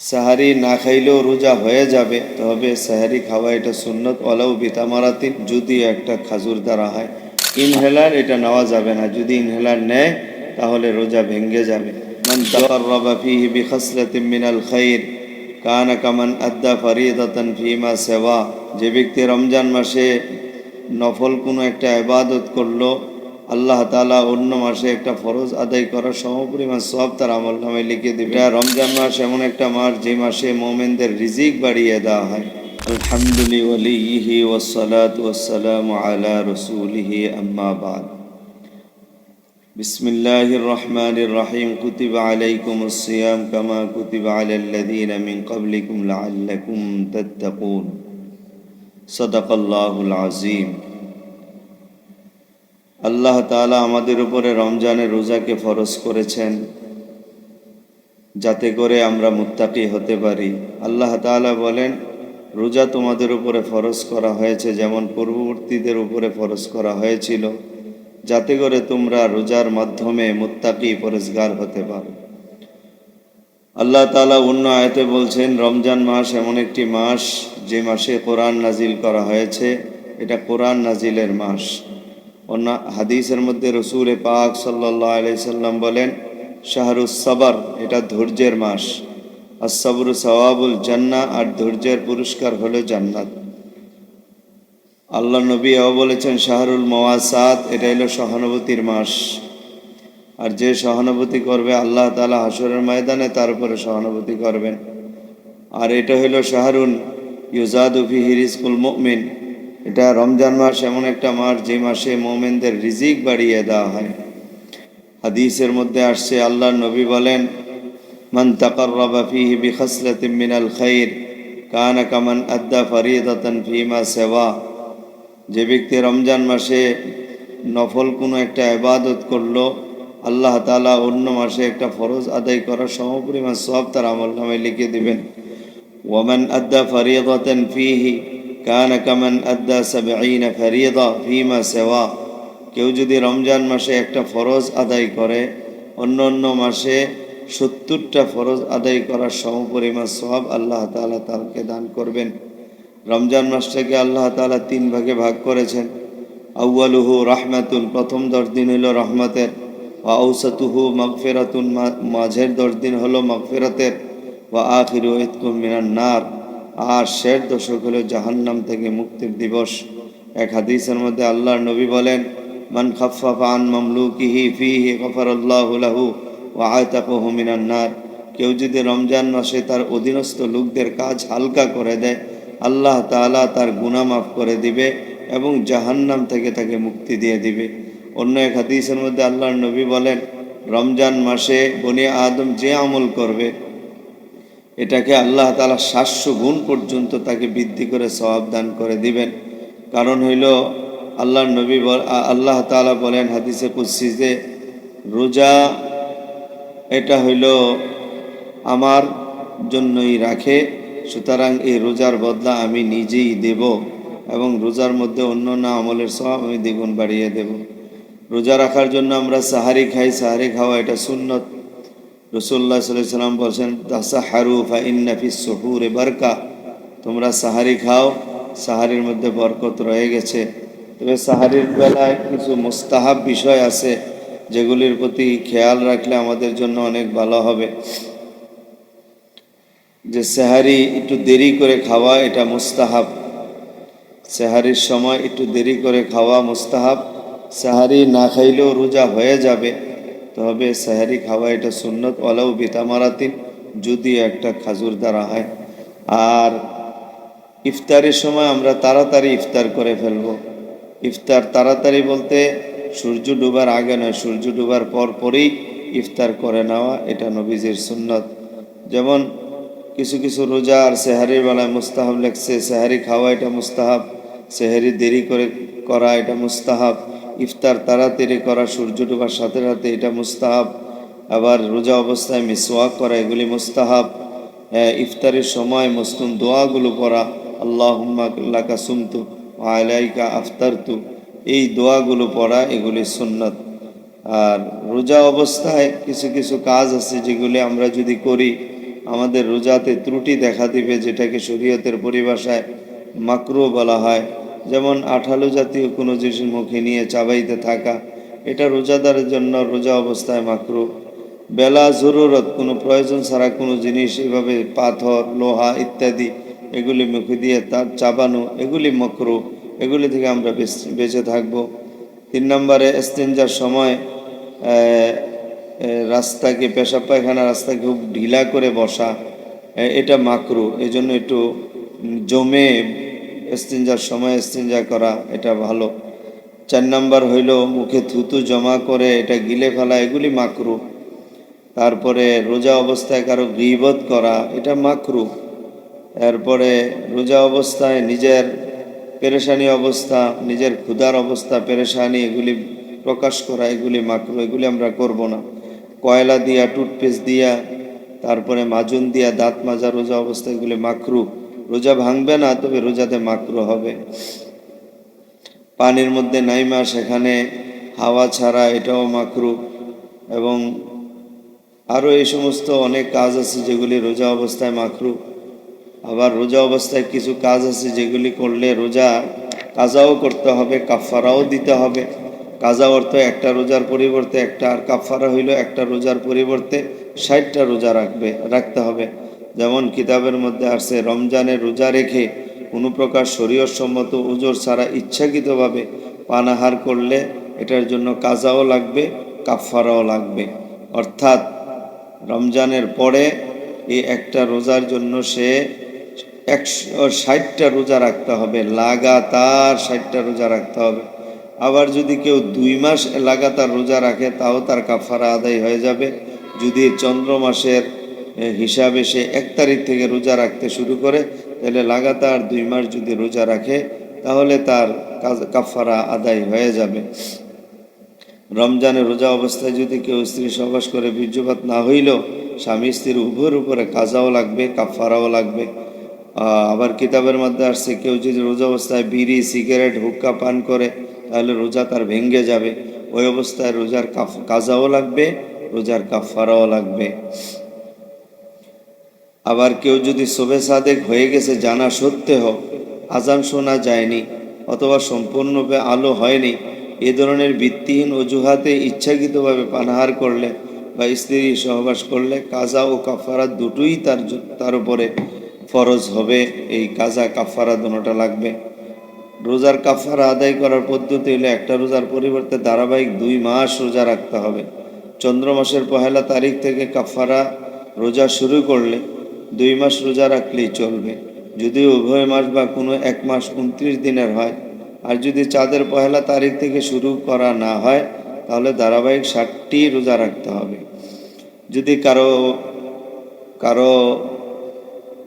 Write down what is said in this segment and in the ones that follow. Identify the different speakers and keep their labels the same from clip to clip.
Speaker 1: সাহারি না খাইলেও রোজা হয়ে যাবে। তবে সাহারি খাওয়া এটা সুন্নত। ওলাও বিতামারাতিন, যদি একটা খাজুর দ্বারা হয়। ইনহেলার এটা নেওয়া যাবে না। যদি ইনহেলার নেয়, তাহলে রোজা ভেঙ্গে যাবে। খাইর যে ব্যক্তি রমজান মাসে নফল কোনো একটা ইবাদত করল আল্লাহ তালা অন্য মাসে একটা ফরজ আদায় করার সমপরিমাণ সব তার আমল নামে লিখে দেবে এটা রমজান মাস এমন একটা মাস যে মাসে মোমেনদের রিজিক বাড়িয়ে দেওয়া হয় আলহামদুলিল্লাহি ওসালাত ওয়াসালাম আলা রসুলিহি আম্মা বাদ بسم الله الرحمن الرحيم كتب عليكم الصيام كما كتب على الذين من قبلكم لعلكم تتقون صدق الله العظيم আল্লাহ তাআলা আমাদের উপরে রমজানের রোজাকে ফরজ করেছেন, যাতে করে আমরা মুত্তাকি হতে পারি। আল্লাহ তাআলা বলেন, রোজা তোমাদের উপরে ফরজ করা হয়েছে, যেমন পূর্ববর্তীদের উপরে ফরজ করা হয়েছিল, যাতে করে তোমরা রোজার মাধ্যমে মুত্তাকি পরিষ্কার হতে পারো। আল্লাহ তাআলা অন্য আয়তে বলছেন, রমজান মাস এমন একটি মাস যে মাসে কোরআন নাজিল করা হয়েছে। এটা কোরআন নাজিলের মাস। অন্য হাদিসের মধ্যে রসুল পাক সাল্লাহ আলাই সাল্লাম বলেন, শাহরুস সাবর, এটা ধৈর্যের মাস। আর সবরু সওয়াবুল জান্না আর ধৈর্যের পুরস্কার হলো জান্নাত। আল্লাহ নবী এও বলেছেন, শাহরুল মওয়াসাত এটা হলো সহানুভূতির মাস। আর যে সহানুভূতি করবে, আল্লাহ তালা হাসরের ময়দানে তার উপরে সহানুভূতি করবেন। আর এটা হলো শাহরুন ইউজাদুফি হিরিসকুল মুমিন। এটা রমজান মাস এমন একটা মাস যে মাসে মোমেনদের রিজিক বাড়িয়ে দেওয়া হয়। হাদিসের মধ্যে আসছে আল্লাহ নবী বলেন, মান তাকাররাবা ফিহি বিখাসলাতিন মিনাল খাইর, কানা কামান আদ্দা ফরিদাতান ফিমা সেবা যে ব্যক্তি রমজান মাসে নফল কোনো একটা ইবাদত করল, আল্লাহ তাআলা অন্য মাসে একটা ফরজ আদায় করার সমপরিমাণ সব তার আমল নামে লিখে দিবেন। ওয়ামান আদ্দা ফরিদাতান ফিহি কানা কামান আদ্দা সাবঈনা ফরিদা ফিমা সেওয়া। কেউ যদি রমজান মাসে একটা ফরজ আদায় করে, অন্য অন্য মাসে সত্তরটা ফরজ আদায় করার সমপরিমাণ সব আল্লাহ তাআলা তাকে দান করবেন। রমজান মাসটাকে আল্লাহ তাআলা তিন ভাগে ভাগ করেছেন। আউয়ালুহু রাহমাতুন, প্রথম দশ দিন হলো রহমতের, ওয়া ঔসাতুহু মগফেরাতুন মাঝের দশ দিন হলো মগফেরাতের, ওয়া আখিরু ইতকুম মিনান নার। আর শেষ দশক হলো জাহান্নাম থেকে মুক্তির দিবস। এক হাদিসের মধ্যে আল্লাহর নবী বলেন, মান খাফাফা মামলুকিহি ফিহি গফারাল্লাহু লাহু ওয়া আতাকাহু মিনান নার। কেউ যদি রমজান মাসে তার অধীনস্থ লোকদের কাজ হালকা করে দেয়, আল্লাহ তাআলা তার গুনাহ মাফ করে দিবে এবং জাহান্নাম থেকে তাকে মুক্তি দিয়ে দিবে। অন্য এক হাদিসের মধ্যে আল্লাহর নবী বলেন, রমজান মাসে বনি আদম যে আমল করবে এটাকে আল্লাহ তালা সাতশো গুণ পর্যন্ত তাকে বৃদ্ধি করে সওয়াব দান করে দিবেন। কারণ হইল, আল্লাহর নবী আল্লাহ তালা বলেন হাদিসে কুৎসি যে, রোজা এটা হইল আমার জন্যই রাখে, সুতরাং এই রোজার বদলা আমি নিজেই দেব এবং রোজার মধ্যে অন্য না আমলের সব আমি দ্বিগুণ বাড়িয়ে দেব। রোজা রাখার জন্য আমরা সাহারি খাই, সাহারি খাওয়া এটা সুন্নত। রসুল্লাহ সাল্লাম বলছেন হারু ফা ইন্নাফি সহুরে বারকা। তোমরা সাহারি খাও, সাহারির মধ্যে বরকত রয়ে গেছে। তবে সাহারির বেলায় কিছু মোস্তাহাব বিষয় আছে, যেগুলির প্রতি খেয়াল রাখলে আমাদের জন্য অনেক ভালো হবে। যে সেহারি একটু দেরি করে খাওয়া, এটা মুস্তাহাব। সেহারির সময় একটু দেরি করে খাওয়া মুস্তাহাব। সেহারি না খাইলেও রোজা হয়ে যাবে। তবে সেহারি খাওয়া এটা সুন্নত ওলাও বিতামারাতিন, যদি একটা খাজুর দ্বারা হয়। আর ইফতারের সময় আমরা তাড়াতাড়ি ইফতার করে ফেলব। ইফতার তাড়াতাড়ি বলতে সূর্য ডুবার আগে নয়, সূর্য ডুবার পর পরেই ইফতার করে নেওয়া, এটা নবীজির সুন্নত। যেমন কিছু কিছু রোজা আর সেহারির বেলায় মুস্তাহাব লেগছে সেহারি খাওয়া এটা মুস্তাহাব, সেহারি দেরি করে করা এটা মুস্তাহাব। ইফতার তাড়াতাড়ি করা, সূর্য ডুবার সাথে সাথে এটা মুস্তাহাব। আবার রোজা অবস্থায় মিসওয়াক করা, এগুলি মুস্তাহাব। ইফতারের সময় মুসলিম দোয়াগুলো পড়া আল্লাহ সুমতু আলাইকা আফতারতু। এই দোয়াগুলো পড়া, এগুলি সুন্নত। আর রোজা অবস্থায় কিছু কিছু কাজ আছে যেগুলি আমরা যদি করি, আমাদের রোজাতে ত্রুটি দেখা দিবে, যেটাকে শরীয়তের পরিভাষায় মাকরু বলা হয়। যেমন আঠালো জাতীয় কোনো জিনিস মুখে নিয়ে চাবাইতে থাকা, এটা রোজাদারের জন্য রোজা অবস্থায় মাকরু। বেলা, জরুরত, কোনো প্রয়োজন ছাড়া কোনো জিনিস, এভাবে পাথর, লোহা ইত্যাদি, এগুলি মুখে দিয়ে তার চাবানো, এগুলি মকরু, এগুলি থেকে আমরা বেঁচ- থাকব। তিন নম্বরে, এস্তেঞ্জার সময় রাস্তাকে, পেশাব পায়খানা রাস্তাকে খুব ঢিলা করে বসা এটা মাকরু। এই জন্য একটু জমে এস্তেঞ্জার সময় এস্তেঞ্জা করা, এটা ভালো। চার নাম্বার হইল মুখে থুতু জমা করে এটা গিলে ফেলা, এগুলি মাকরু। তারপরে রোজা অবস্থায় কারও গিবত করা, এটা মাকরু। এরপরে রোজা অবস্থায় নিজের পেরেশানি অবস্থা, নিজের ক্ষুধার অবস্থা, পেরেশানি, এগুলি প্রকাশ করা, এগুলি মাকরু, এগুলি আমরা করব না। কয়লা দিয়া, টুথপেস্ট দিয়া, তারপরে মাজুন দিয়া, দাঁত মাজা, রোজা অবস্থা, এগুলি মাকরু। রোজা ভাঙবে না, তবে রোজাতে মাকরু হবে। পানির মধ্যে নাইমা, সেখানে হাওয়া ছাড়া এটাও মাকরু। এবং আরও এই সমস্ত অনেক কাজ আছে যেগুলি রোজা অবস্থায় মাকরু। আবার রোজা অবস্থায় কিছু কাজ আছে যেগুলি করলে রোজা কাজাও করতে হবে কাফারাও দিতে হবে। কাজা অর্থ একটা রোজার পরিবর্তে একটা, আর কাফারা হইল একটা রোজার পরিবর্তে ষাটটা রোজা রাখবে, রাখতে হবে। যেমন কিতাবের মধ্যে আসছে রমজানের রোজা রেখে কোনো প্রকার শরীয়সম্মত উজোর ছাড়া ইচ্ছাকৃতভাবে পানাহার করলে এটার জন্য কাজাও লাগবে কাফারাও লাগবে। অর্থাৎ রমজানের পরে এই একটা রোজার জন্য সে একশো ষাটটা রোজা রাখতে হবে, লাগাতার ষাটটা রোজা রাখতে হবে। আবার যদি কেউ দুই মাস লাগাতার রোজা রাখে, তাও তার কাফারা আদায় হয়ে যাবে। যদি চন্দ্র মাসের হিসাবে সে এক তারিখ থেকে রোজা রাখতে শুরু করে, তাহলে লাগাতার দুই মাস যদি রোজা রাখে, তাহলে তার কাফারা আদায় হয়ে যাবে। রমজানে রোজা অবস্থায় যদি কেউ স্ত্রী সহবাস করে, বীর্যপাত না হইলেও স্বামী স্ত্রীর উভয়ের উপরে কাজাও লাগবে কাফারাও লাগবে। আবার কিতাবের মধ্যে আসছে, কেউ যদি রোজা অবস্থায় বিড়ি, সিগারেট, হুক্কা পান করে, তাহলে রোজা তার ভেঙ্গে যাবে। ওই অবস্থায় রোজার কাফ, কাজাও লাগবে, রোজার কাফারাও লাগবে। আবার কেউ যদি শোভে সাদেক হয়ে গেছে জানা সত্ত্বেও আজান শোনা যায়নি অথবা সম্পূর্ণরূপে আলো হয়নি, এ ধরনের ভিত্তিহীন অজুহাতে ইচ্ছাকৃতভাবে পানাহার করলে বা স্ত্রী সহবাস করলে কাজা ও কাফারা দুটোই তার তার উপরে ফরজ হবে। এই কাজা কাফারা দুটোটা লাগবে। রোজার কাফারা আদায় করার পদ্ধতি হলে একটা রোজার পরিবর্তে ধারাবাহিক দুই মাস রোজা রাখতে হবে। চন্দ্র মাসের পহেলা তারিখ থেকে কাফারা রোজা শুরু করলে দুই মাস রোজা রাখলেই চলবে। যদি উভয় মাস বা কোনো এক মাস উনত্রিশ দিনের হয়। আর যদি চাঁদের পহেলা তারিখ থেকে শুরু করা না হয়, তাহলে ধারাবাহিক ষাটটি রোজা রাখতে হবে। যদি কারও কারও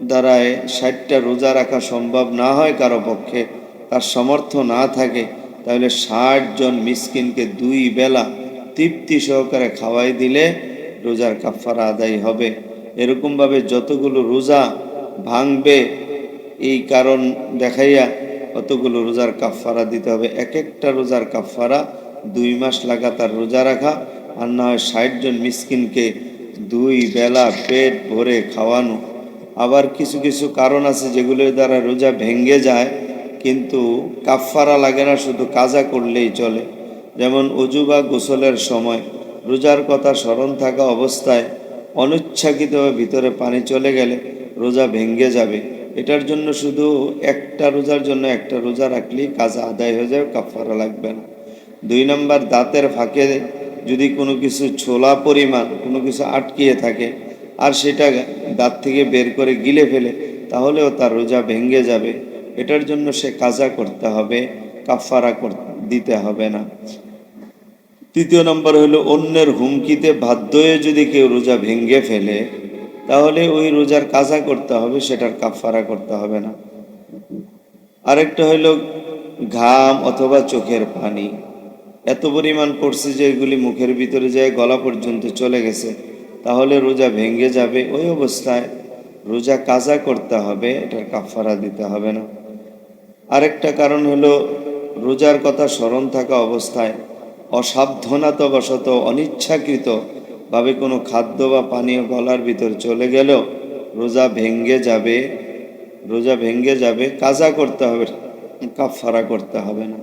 Speaker 1: দ্বারায় ষাটটা রোজা রাখা সম্ভব না হয় কারও পক্ষে, তার সামর্থ্য না থাকে, তাহলে ষাট জন মিসকিনকে দুই বেলা তৃপ্তি সহকারে খাওয়াই দিলে রোজার কাফারা আদায় হবে। এরকমভাবে যতগুলো রোজা ভাঙবে, এই কারণ দেখাইয়া অতগুলো রোজার কাফারা দিতে হবে। এক একটা রোজার কাফফারা দুই মাস লাগাতার রোজা রাখা আর না হয় ষাট জন মিসকিনকে দুই বেলা পেট ভরে খাওয়ানো। আবার কিছু কিছু কারণ আছে যেগুলোর দ্বারা রোজা ভেঙ্গে যায়, কিন্তু কাফফারা লাগে না, শুধু কাজা করলেই চলে। যেমন অজু বা গোসলের সময় রোজার কথা স্মরণ থাকা অবস্থায় অনিচ্ছাকৃতভাবে ভিতরে পানি চলে গেলে রোজা ভেঙ্গে যাবে। এটার জন্য শুধু একটা রোজার জন্য একটা রোজা রাখলেই কাজা আদায় হয়ে যাবে কাফারা লাগবে না। দুই নম্বর, দাঁতের ফাঁকে যদি কোনো কিছু ছোলা পরিমাণ, কোনো কিছু আটকিয়ে থাকে আর সেটা দাঁত থেকে বের করে গিলে ফেলে, তাহলেও তার রোজা ভেঙ্গে যাবে। এটার জন্য সে কাজা করতে হবে কাফারা দিতে হবে না। তৃতীয় নম্বর হলো, অন্যের হুমকিতে বাধ্য হয়ে যদি কেউ রোজা ভেঙ্গে ফেলে, তাহলে ওই রোজার কাজা করতে হবে, সেটার কাফারা করতে হবে না। আরেকটা হলো, ঘাম অথবা চোখের পানি। এত পরিমাণ পড়ছে যে এগুলি মুখের ভিতরে যায়, গলা পর্যন্ত চলে গেছে, তাহলে রোজা ভেঙ্গে যাবে। ওই অবস্থায় রোজা কাজা করতে হবে, এটার কাফারা দিতে হবে না। আরেকটা কারণ হলো, রোজার কথা স্মরণ থাকা অবস্থায় অসাবধানতাবশত অনিচ্ছাকৃত ভাবে কোনো খাদ্য বা পানীয় গলার ভিতর চলে গেলেও রোজা ভেঙ্গে যাবে, রোজা ভেঙ্গে যাবে, কাজা করতে হবে কাফারা করতে হবে না।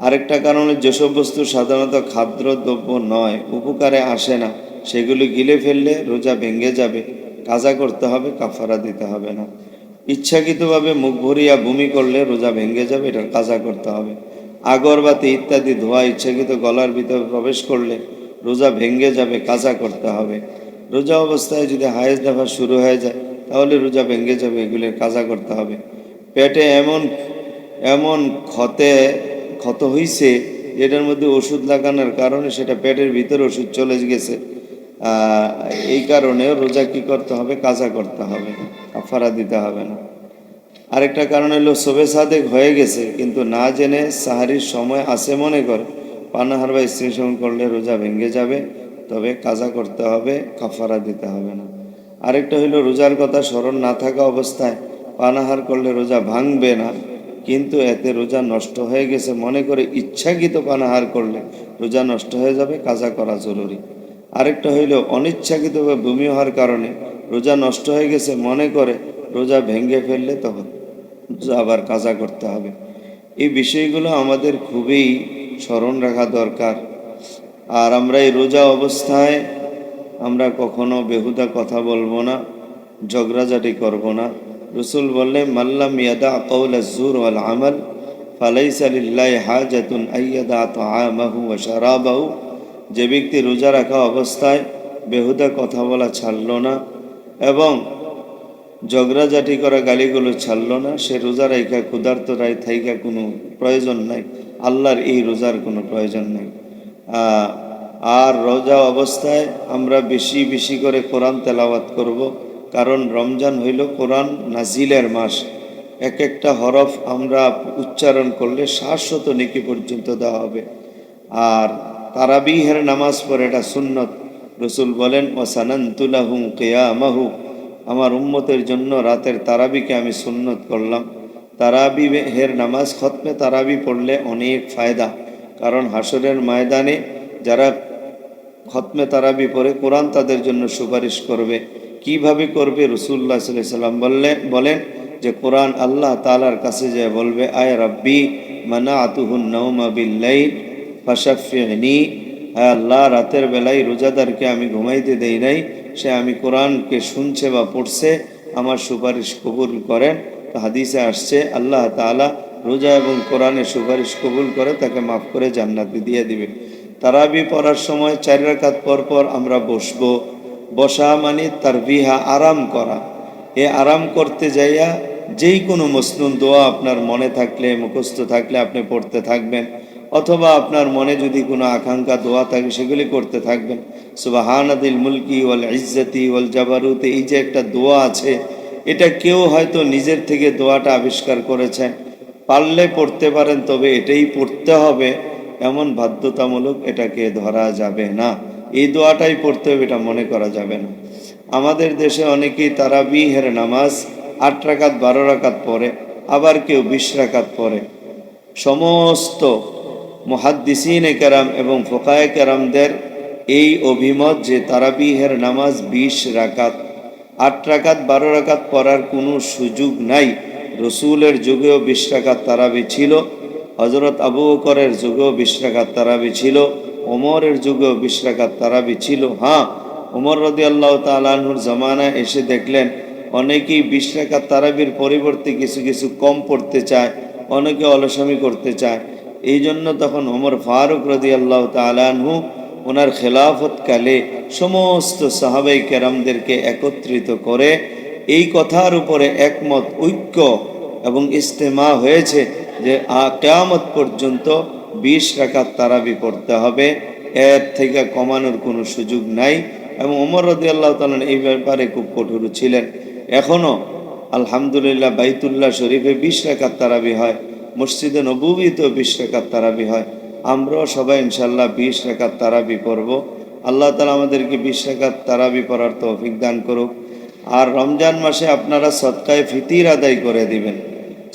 Speaker 1: আরেকটা কারণে যেসব বস্তু সাধারণত খাদ্য দ্রব্য নয়, উপকারে আসে না, সেগুলি গিলে ফেললে রোজা ভেঙ্গে যাবে, কাজা করতে হবে কাফারা দিতে হবে না। ইচ্ছাকৃতভাবে মুখ ভরিয়া বমি করলে রোজা ভেঙ্গে যাবে, এটার কাজা করতে হবে। আগরবাতি ইত্যাদি ধোয়া, ইচ্ছাকৃত গলার ভিতরে প্রবেশ করলে রোজা ভেঙ্গে যাবে, কাঁচা করতে হবে। রোজা অবস্থায় যদি হায়েজ দেখা শুরু হয়ে যায়, তাহলে রোজা ভেঙ্গে যাবে এগুলির কাজা করতে হবে। পেটে এমন এমন ক্ষতে, ক্ষত হইছে, যেটার মধ্যে ওষুধ লাগানোর কারণে সেটা পেটের ভিতরে ওষুধ চলে গেছে এই কারণে রোজা কি করতে হবে? কাজা করতে হবে। কাফারা দিতে হবে না। আরেকটা কারণ হলো সবে সাদেক হয়ে গেছে, কিন্তু না জেনে সাহারির সময় আসে মনে করে। পানাহার বা স্ত্রী সঙ্গ করলে রোজা ভেঙে যাবে, তবে কাজা করতে হবে, কাফারা দিতে হবে না। আরেকটা হইল রোজার কথা স্মরণ না থাকা অবস্থায় পানাহার করলে রোজা ভাঙবে না, কিন্তু এতে রোজা নষ্ট হয়ে গেছে মনে করে ইচ্ছাকৃত পানাহার করলে রোজা নষ্ট হয়ে যাবে, কাজা করা জরুরি। আরেকটা হইল অনিচ্ছাকৃতভাবে বমি হওয়ার কারণে রোজা নষ্ট হয়ে গেছে মনে করে রোজা ভেঙে ফেললে তখন আবার কাজা করতে হবে। এই বিষয়গুলো আমাদের খুবই স্মরণ রাখা দরকার। আর আমরা এই রোজা অবস্থায় আমরা কখনো বেহুদা কথা বলব না, ঝগড়াঝাটি করব না। রসুল বললেন মাল্লাম ইয়াদা কৌলা জুর ওয়াল আমল, ফালাইসা লিল্লাহি হাজাতুন আইয়াদা তাআমাহু ওয়া শারাবাহু। যে ব্যক্তি রোজা রাখা অবস্থায় বেহুদা কথা বলা ছাড়ল না এবং ঝগড়াঝাটি করা গালিগুলো ছাড়ল না, সে রোজা রাইখা, ক্ষুধার্ত রায় থাইকা কোনো প্রয়োজন নাই। আল্লাহর এই রোজার কোনো প্রয়োজন নাই। আর রোজা অবস্থায় আমরা বেশি বেশি করে কোরআন তেলাওয়াত করব, কারণ রমজান হইল কোরআন নাজিলের মাস। এক একটা হরফ আমরা উচ্চারণ করলে শাশ্বত নেকি পর্যন্ত দেওয়া হবে। আর তারাবিহের নামাজ পড়ে এটা সুন্নত। রসুল বলেন ও সানান্তুলাহুম কেয়ামাহু। আমার উম্মতের জন্য রাতের তারাবিকে আমি সুন্নত করলাম। তারাবি হের নামাজ খতমে তারাবি পড়লে অনেক ফায়দা। কারণ হাসরের ময়দানে যারা খতমে তারাবি পড়ে, কোরআন তাদের জন্য সুপারিশ করবে। কীভাবে করবে? রসুল্লাহ সাল্লাম বললেন বলেন যে, কোরআন আল্লাহ তালার কাছে যে বলবে, আয় রাব্বি মানা আতুহুন নৌমা ফাশাফিনি হ্যাঁ আল্লাহ, রাতের বেলায় রোজাদারকে আমি ঘুমাইতে দেই নাই সে আমি কোরআনকে শুনছে বা পড়ছে, আমার সুপারিশ কবুল করেন। হাদিসে আসছে, আল্লাহ তাআলা রোজা এবং কোরআনের সুপারিশ কবুল করে, তাকে মাফ করে জান্নাতে দিয়ে দিবে তারাবি পড়ার সময় চার রাকাত পর পর আমরা বসবো। বসা মানে তার বিহা আরাম করা। এ আরাম করতে যাইয়া যেই কোনো মসনুন দোয়া আপনার মনে থাকলে, মুখস্থ থাকলে আপনি পড়তে থাকবেন। অথবা আপনার মনে যদি কোনো আকাঙ্ক্ষা, দোয়া থাকে, সেগুলি করতে থাকবেন। সুবাহানাদিল মুলকি ওয়াল ইজ্জতি ওয়াল জাবারুতে এই যে একটা দোয়া আছে, এটা কেউ হয়তো নিজের থেকে দোয়াটা আবিষ্কার করেছেন। পারলে পড়তে পারেন, তবে এটাই পড়তে হবে। এমন বাধ্যতামূলক এটাকে ধরা যাবে না। এই দোয়াটাই পড়তে হবে, এটা মনে করা যাবে না। আমাদের দেশে অনেকেই তারাবিহের নামাজ আট রাকাত, বারো রাকাত পড়ে, আবার কেউ বিশ রাকাত পড়ে। সমস্ত মহাদ্দিসিন কেরাম এবং ফোকায় কেরামদের এই অভিমত যে তারাবিহের নামাজ বিশ রাকাত, আট রাকাত, বারো রাকাত পড়ার কোনো সুযোগ নাই। রসুলের যুগেও বিশ রাকাত তারাবি ছিল হজরত আবু বকরের যুগেও বিশ রাকাত তারাবি ছিল, ওমরের যুগেও বিশ রাকাত তারাবি ছিল। হ্যাঁ ওমর রদি আল্লাহ তালাহুর জমানায় এসে দেখলেন, অনেকেই বিশ রাকাত তারাবির পরিবর্তে কিছু কিছু কম পড়তে চায়, অনেকে অলসামি করতে চায়। এই জন্য তখন ওমর ফারুক রদি আল্লাহ তালানহু ওনার খেলাফতকালে সমস্ত সাহাবাই কেরামদেরকে একত্রিত করে এই কথার উপরে একমত, ঐক্য এবং ইস্তেমা হয়েছে যে কেয়ামত পর্যন্ত বিশ রাকাত তারাবি পড়তে হবে। এর থেকে কমানোর কোনো সুযোগ নাই এবং ওমর রদি আল্লাহ তালন এই ব্যাপারে খুব কঠোর ছিলেন। এখনও আলহামদুলিল্লাহ বাইতুল্লাহ শরীফে বিশ রাকাত তারাবি হয়। মসজিদে নবুবিতেও বিশ রাকাত তারাবি হয়। আমরাও সবাই ইনশাল্লাহ বিশ রাকাত তারাবি পড়ব। আল্লাহ তালা আমাদেরকে বিশ রাকাত তারাবি পড়ার তৌফিক দান করুক। আর রমজান মাসে আপনারা সৎকায় ফিতির আদায় করে দিবেন।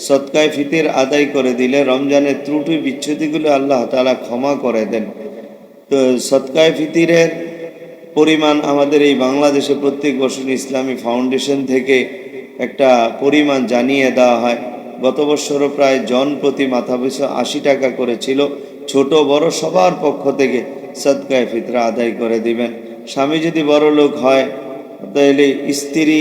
Speaker 1: সৎকায় ফিতির আদায় করে দিলে রমজানের ত্রুটি বিচ্ছুতিগুলো আল্লাহ তালা ক্ষমা করে দেন। তো সৎকায় ফিতিরের পরিমাণ আমাদের এই বাংলাদেশে প্রত্যেক বছর ইসলামী ফাউন্ডেশন থেকে একটা পরিমাণ জানিয়ে দেওয়া হয়। গত বছরও প্রায় জন প্রতি মাথা পিছু আশি টাকা করেছিল। ছোট বড় সবার পক্ষ থেকে সদকায় ফিতরা আদায় করে দিবেন। স্বামী যদি বড় লোক হয়, তাহলে স্ত্রী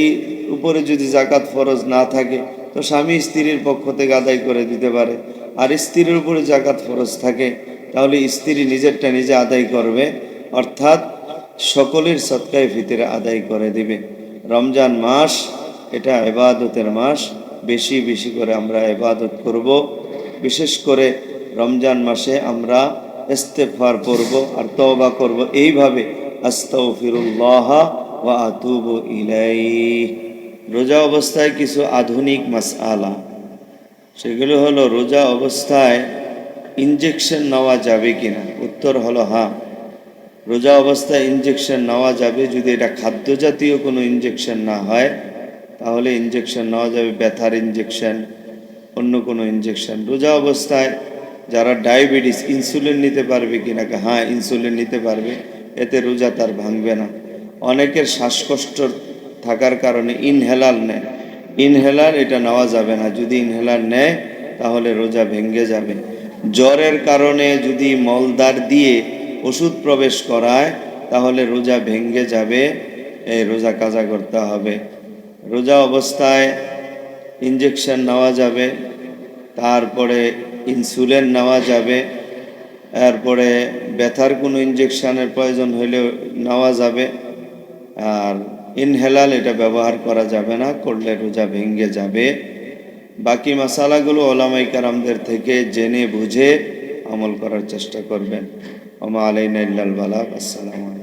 Speaker 1: উপরে যদি জাকাত ফরজ না থাকে, তো স্বামী স্ত্রীর পক্ষ থেকে আদায় করে দিতে পারে। আর স্ত্রীর উপরে জাকাত ফরজ থাকে, তাহলে স্ত্রী নিজেরটা নিজে আদায় করবে, অর্থাৎ সকলের সৎকায় ফিতরে আদায় করে দিবে। রমজান মাস, এটা এবাদতের মাস বেশি বেশি করে আমরা এবাদত করব। বিশেষ করে রমজান মাসে আমরা ইস্তেফার পড়ব আর তওবা করব। এইভাবে আস্তাগফিরুল্লাহ ওয়া আতুবু ইলাই রোজা অবস্থায় কিছু আধুনিক মাসআলা। সেগুলো হলো রোজা অবস্থায় ইনজেকশন নেওয়া যাবে কিনা? উত্তর হলো হ্যাঁ। রোজা অবস্থায় ইনজেকশন নেওয়া যাবে যদি এটা খাদ্য জাতীয় কোনো ইনজেকশন না হয়। তাহলে ইনজেকশন নেওয়া যাবে, ব্যথার ইনজেকশন অন্য কোনো ইনজেকশন রোজা অবস্থায় যারা ডায়াবেটিস ইনসুলিন নিতে পারবে কি? কিনা হ্যাঁ ইনসুলিন নিতে পারবে, এতে রোজা তার ভাঙবে না। অনেকের শ্বাসকষ্ট থাকার কারণে ইনহেলার নেয়। ইনহেলার এটা নেওয়া যাবে না। যদি ইনহেলার নেয়, তাহলে রোজা ভেঙে যাবে। জ্বরের কারণে যদি মলদার দিয়ে ওষুধ প্রবেশ করায়, তাহলে রোজা ভেঙে যাবে। এই রোজা কাজা করতে হবে। রোজা অবস্থায় ইঞ্জেকশন নেওয়া যাবে, তারপরে ইনসুলিন নেওয়া যাবে, এরপরে ব্যথার কোনো ইঞ্জেকশনের প্রয়োজন হলেও নেওয়া যাবে, আর ইনহেলাল এটা ব্যবহার করা যাবে না, করলে রোজা ভেঙে যাবে। বাকি মশালাগুলো ওলামাই কারামদের থেকে জেনে বুঝে আমল করার চেষ্টা করবেন। ওমা আলাইনা ইল্লাল আলাইকুম।